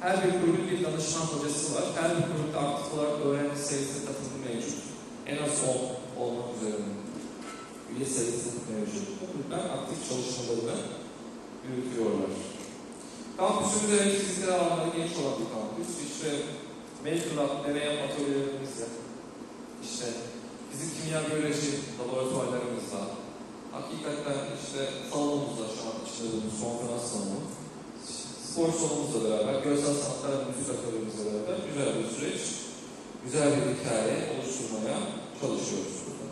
Her bir kulübün bir danışman hocası var. Her bir kulüpte aktif olarak öğrenci sayısı katılımı mevcut. En az 10 olmak üzere üye sayısı mevcut. Bu kulüpler aktif çalışmalarını yürütüyorlar. Kampüsümüz evet fiziksel alanları geniş olan bir kampüs. İşte Maker Lab, deney atölyelerimizle, işte fizik, kimya, biyoloji laboratuvarlarımızla, hakikaten işte salonumuzda şu an içinde bulunduğumuz konferans salonu, spor salonumuzla beraber, görsel sanatlar ve müzik atölyemizle beraber güzel bir süreç, güzel bir hikaye oluşturmaya çalışıyoruz burada.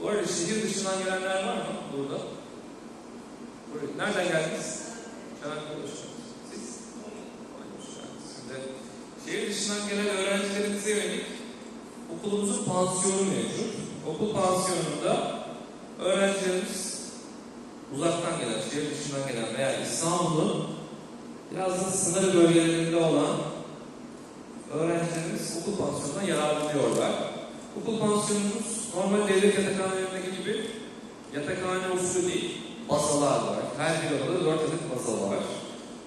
Bu arada şehir dışından gelenler var mı burada? Buraya. Nereden geldiniz? Hoş geldiniz. Siz? Şimdi şehir dışından gelen öğrencilerimize yönelik okulumuzun pansiyonu mevcut. Okul pansiyonunda öğrencilerimiz uzaktan gelen, şehir dışından gelen veya İstanbul'un da sınır bölgelerinde olan öğrencilerimiz okul pansiyonundan yararlanıyorlar. Okul pansiyonumuz normal devlet yatakhanelerindeki gibi yatakhane usulü değil, basalar var. Her bir odada dört adet masa var.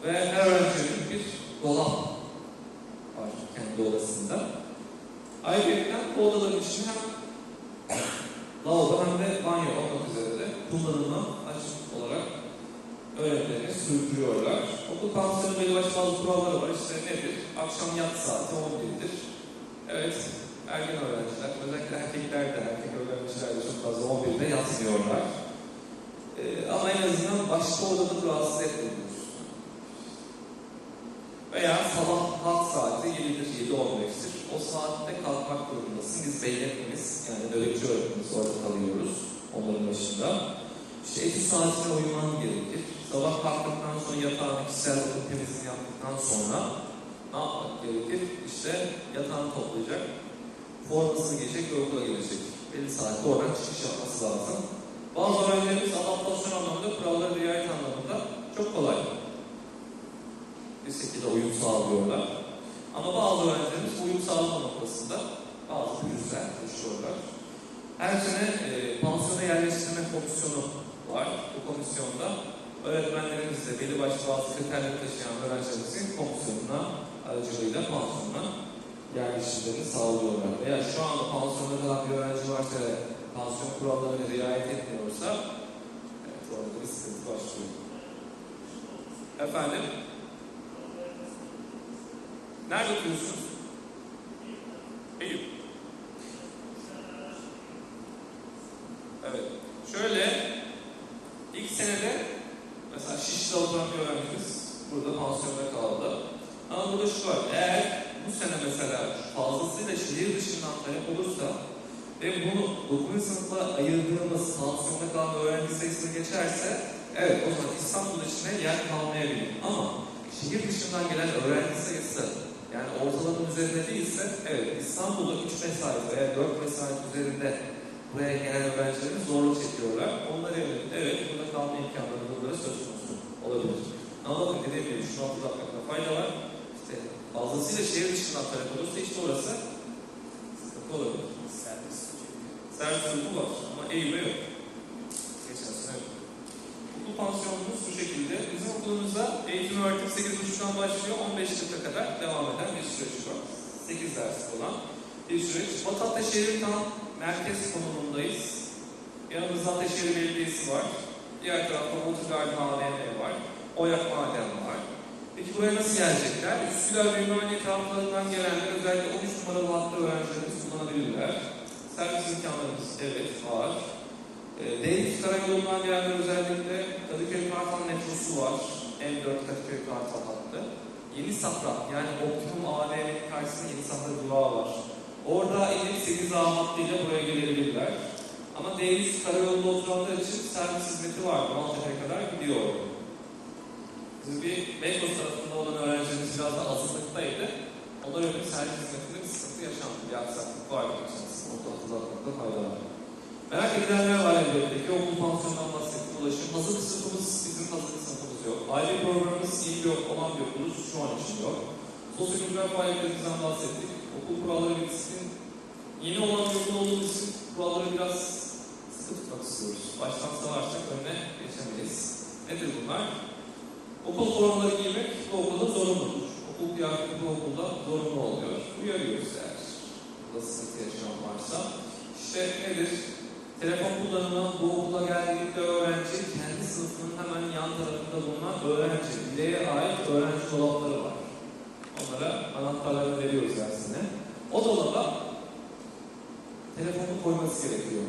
Ve her öğrencinin bir dolap var kendi odasında. Ayrıca bu odaların içinde lavabo hem de banyo olmak üzere de kullanıma açık olarak öğrencilerini sürdürüyorlar. Pansiyonu belli başlı bazı kuralları var. İşte nedir? Akşam yat saati 11'dir. Evet, ergen öğrenciler, özellikle erkekler de, erkek öğrenciler de çok fazla 11'de yatmıyorlar. Ee, ama en azından başka odada rahatsız etmiyoruz. Veya sabah kalk saati 7'dir, 7.15'tir. O saatte kalkmak durumundasın. Biz belirtmemiz, yani nöbetçi öğretmeniz orada kalıyoruz onların başında. İşte etü saatine uyuman gerekir. Sabah kalktıktan sonra yatağını kişisel bakım temizliğini yaptıktan sonra ne yapmak gerekir? İşte yatağını toplayacak, formasını giyecek ve okula gelecek. Belli saatte oradan çıkış yapması lazım. Bazı öğrencilerimiz adaptasyon anlamında, kuralları riayet anlamında çok kolay bir şekilde uyum sağlıyorlar. Ama bazı öğrencilerimiz uyum sağlama noktasında bazı pürüzler yaşıyorlar. Her sene e, pansiyona yerleştirme komisyonu var. Bu komisyonda öğretmenlerimizle belli başlı bazı kriterleri taşıyan öğrencilerimizin komisyonuna aracılığıyla pansiyona yerleştirmelerini sağlıyorlar. Veya şu anda pansiyonda kalan bir öğrenci varsa ve pansiyon kurallarına riayet etmiyorsa evet, orada bir sıkıntı başlıyor. Efendim? Nerede oturuyorsunuz? Eyüp. Evet. Şöyle ilk senede mesela Şişli'de oturan bir öğrencimiz burada pansiyonda kaldı. Burada şu var. Eğer bu sene mesela fazlasıyla şehir dışından talep olursa ve bunu 9. sınıfta ayırdığımız pansiyonda kalan öğrenci sayısını geçerse evet o zaman İstanbul içine yer kalmayabilir. Ama şehir dışından gelen öğrenci sayısı yani ortalamanın üzerinde değilse evet İstanbul'da 3 mesai veya 4 mesai üzerinde buraya gelen öğrencilerimiz zorluk çekiyorlar. Onlara yönelik evet burada kalma imkanları bunlara söz konusu olabilir. Ama bakın dediğim gibi şunu hatırlatmakta fayda var. Fazlasıyla şehir dışından talep olursa işte orası sıkıntı olabilir. Servis. Servis durumu var ama Eyüp'e yok. Geçen sene yok. Okul pansiyonumuz bu şekilde. Bizim okulumuzda eğitim öğretim 8.30'dan başlıyor, 15.40'a kadar devam eden bir süreç var. 8 ders olan bir süreç. Batı Ateşehir'in tam merkez konumundayız. Yanımızda Ateşehir Belediyesi var. Diğer tarafta Multigarden AVM var. Oyak Maden var. Peki buraya nasıl gelecekler? Üsküdar ve Ümraniye taraflarından gelenler özellikle 13 numaralı hatta öğrencilerimiz kullanabilirler. Servis imkanlarımız evet var. E, D100 Karayolu'ndan gelenler özellikle Kadıköy Kartal metrosu var. M4 Kadıköy Kartal hattı. Yeni Safra yani Optimum AVM'nin karşısında Yeni Safra durağı var. Orada inip 8A hattıyla buraya gelebilirler. Ama D100 Karayolu'nda oturanlar için servis hizmeti var. Maltepe'ye kadar gidiyor. Bizim bir Beykoz tarafında olan öğrencilerimiz biraz da azınlıktaydı. Onlar öyle bir servis hizmetinde bir sıkıntı yaşandı. Bir aksaklık vardı açıkçası. Onu da hatırlatmakta fayda var. Merak edilenler var elbette ki okul pansiyonundan bahsettim. Ulaşım. Hazırlık sınıfımız, bizim hazırlık sınıfımız yok. Aile programımız iyi yok, olan bir okuluz. Şu an için yok. Sosyokültürel faaliyetlerimizden bahsettik. Okul kuralları ve disiplin yeni olan bir okul olduğumuz için kuralları biraz sıkı tutmak istiyoruz. Baştan salarsak önüne geçemeyiz. Nedir bunlar? Okul formaları giymek okulda zorunludur. Okul kıyafeti görüyoruz eğer burada sıkıntı yaşayan varsa. İşte nedir? Telefon kullanımı bu okula geldiğinde öğrenci kendi sınıfının hemen yan tarafında bulunan öğrenci, bireye ait öğrenci dolapları var. Onlara anahtarlarını veriyoruz dersine. O dolaba telefonu koyması gerekiyor.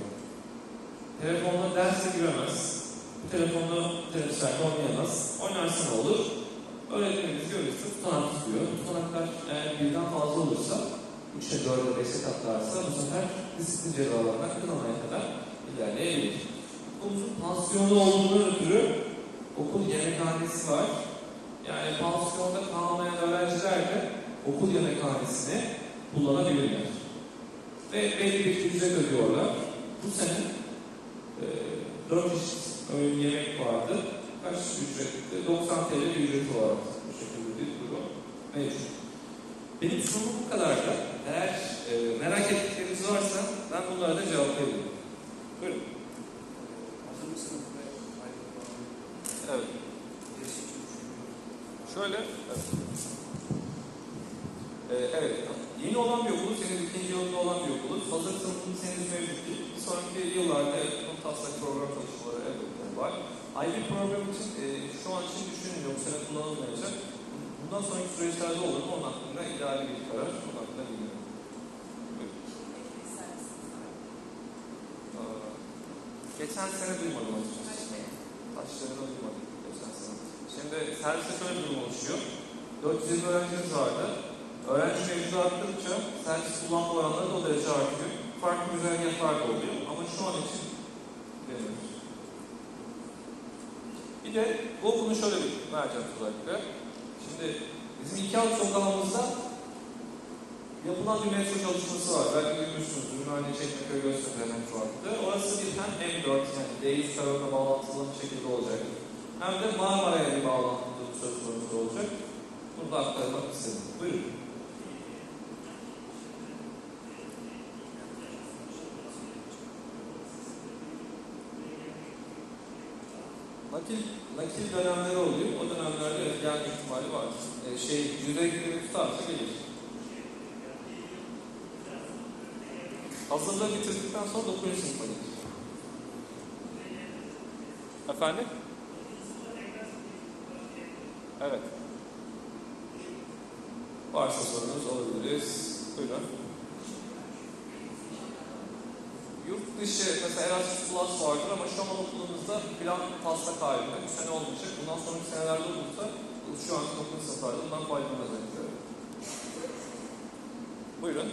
Telefonla derse giremez. Bu telefonla teneffüslerde oynayamaz. Oynarsa ne olur? Öğretmenimiz görürse tutanak tutuyor. Tutanaklar eğer birden fazla olursa, 3'e 4'e 5'e katlarsa bu sefer disiplin cezalarına kınamaya kadar ilerleyebilir. Okulumuzun pansiyonu olduğundan ötürü okul yemekhanesi var. Yani pansiyonda kalmayan öğrenciler de okul yemekhanesini kullanabilirler. Ve belli bir ücret ödüyorlar. Bu sene e, 4 çeşit öğün yemek vardı. Kaç ücretti? 90 TL bir ücreti vardı. Bu şekilde bir durum mevcut. Benim sunumum bu kadardı. Eğer e, merak ettikleriniz varsa ben bunlara da cevaplayabilirim. Buyurun. Hazır mısınız? Evet. Şöyle. Evet. Ee, evet. Yeni olan bir okuluz, senin ikinci yılında olan bir okuluz. Hazır sınıfımız henüz mevcut değil. Bir sonraki yıllarda bunun taslak program çalışmaları elbette var. Ayrı bir program için e, şu an için düşünülmüyor. Bu sene kullanılmayacak. Bundan sonraki süreçlerde olur mu? Onun hakkında ideal bir karar. Onun hakkında bilmiyorum. Geçen sene duymadım açıkçası. Taşlarını duymadım geçen sene. Şimdi serviste şöyle durum oluşuyor. 420 öğrencimiz vardı. Öğrenci mevcudu arttıkça servis kullanma oranları da o derece artıyor. Farklı güzergahlar da oluyor ama şu an için demiyoruz. Bir de okulun şöyle bir vereceğim özellikle. Şimdi bizim iki alt sokağımızda yapılan bir metro çalışması var. Belki duymuşsunuz. Ümraniye Çekmeköy Göztepe metro hattı. Orası bir hem M4 yani D100 tarafına bağlantılı bir şekilde olacak. Hem de Marmara'ya bir bağlantılı söz konusu olacak. Bunu da aktarmak istedim. Buyurun. Nakil, nakil dönemleri oluyor. O dönemlerde evet, gelme ihtimali var. Ee, şey, yüzey gibi tutarsa gelir. Hazırlığı bitirdikten sonra 9. sınıfa gelir. Efendim? Evet. Varsa sorunuz olabiliriz. Buyurun. Yurt dışı, mesela Erasmus Plus vardır ama şu an okulumuzda plan taslak halinde. Bu sene olmayacak. Bundan sonraki senelerde olursa şu an 9. sınıflarda bundan faydalanacak. Buyurun.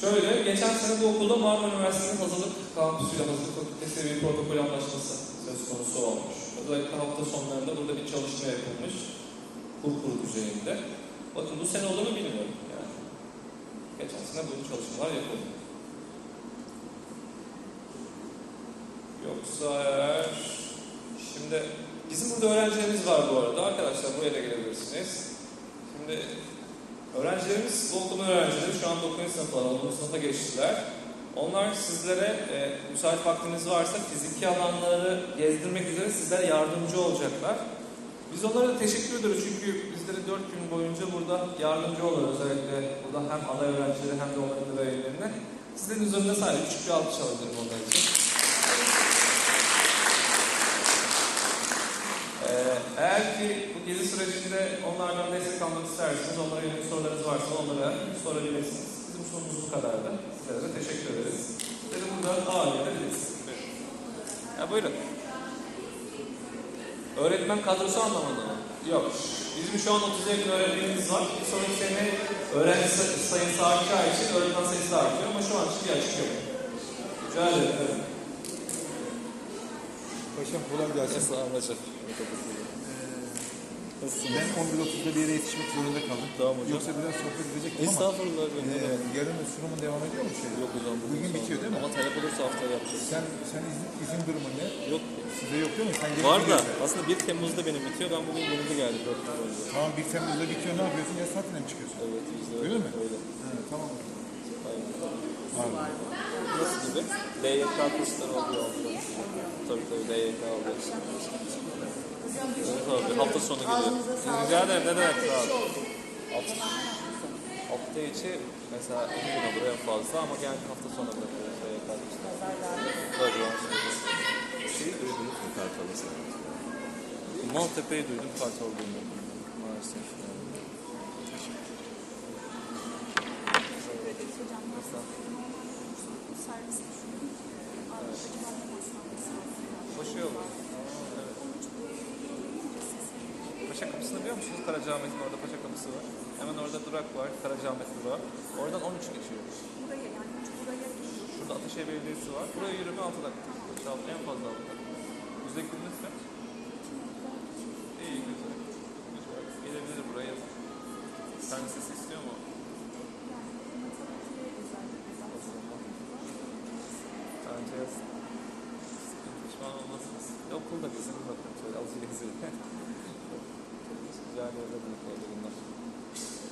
Şöyle, geçen sene bu okulda Marmara Üniversitesi'nin hazırlık kampüsüyle hazırlık fakültesi bir protokol anlaşması söz konusu olmuş. Özellikle hafta sonlarında burada bir çalışma yapılmış. Kur kuru düzeyinde. Bakın bu sene olur mu bilmiyorum yani. Geçen sene bu çalışmalar yapıldı. Yoksa eğer... Şimdi bizim burada öğrencilerimiz var bu arada. Arkadaşlar buraya da gelebilirsiniz. Şimdi Öğrencilerimiz, bu okulun öğrencileri şu an 9. sınıflar, 10. sınıfa geçtiler. Onlar sizlere, e, müsait vaktiniz varsa fiziki alanları gezdirmek üzere sizlere yardımcı olacaklar. Biz onlara da teşekkür ediyoruz çünkü bizleri 4 gün boyunca burada yardımcı oluyor özellikle burada hem ana öğrencileri hem de onların velilerine. Sizlerin üzerinde sadece küçük bir alkış alabilirim onlar için. Ee, eğer ki bu gezi sürecinde onlardan destek almak isterseniz, onlara yönelik sorularınız varsa onlara sorabilirsiniz. Bizim sunumumuz bu kadardı. Sizlere teşekkür ederiz. Sizleri burada ağırlayabiliriz. Ya buyurun. Öğretmen kadrosu anlamında mı? Yok. Bizim şu an 30'a yakın öğretmenimiz var. Bir sonraki sene öğrenci say- sayısı artacağı için öğretmen sayısı da artıyor ama şu an için bir açık yok. Rica ederim. Paşam kolay gelsin. Sağ olun. Ben 11.30'da bir yere yetişmek zorunda kaldım. Tamam hocam. Yoksa biraz sohbet edecektim ama Estağfurullah hocam. e, yarın sunumun devam ediyor mu şey? Yok hocam. Bugün son. bitiyor değil mi? Ama talep olursa haftaya yapacağız. Sen sen izin, izin durumun ne? Yok. Size yok değil mi? Sen Var da gidiyorsun. aslında 1 Temmuz'da benim bitiyor. Ben bugün günümde geldim. 4 gün önce. Tamam 1 Temmuz'da bitiyor ne yapıyorsun? Ya tatile mi çıkıyorsun? Evet biz de Öyle mi? Öyle. Ha, tamam. Aynen. Nasıl gibi? DYK kursları oluyor. Tabii tabii DYK oluyor. Evet abi hafta sonu geliyor. Rica ederim ne demek abi. Hafta, hafta içi mesela iki gün olur en fazla ama genelde hafta sonu bırakıyoruz. Tabii var. Şeyi duydunuz mu Kartal'ı sen? Maltepe'yi duydum Kartal duymadım. Maalesef. Başı yok. Evet. Paşa kapısını biliyor musunuz? Karacaahmet'in orada Paşa kapısı var. Hemen orada durak var. Karacaahmet durağı. Oradan 13 geçiyor. Şurada Ataşehir Belediyesi var. Buraya yürüme 6 dakika. Çal, en fazla 6 dakika. Yüzde gününüz kaç? İyi güzel. Güzel. Gelebilir buraya. Sen sesi istiyor mu? Bence. Pişman olmazsınız. Okulda bizim bakın şöyle gezir yani öyle bir nasıl?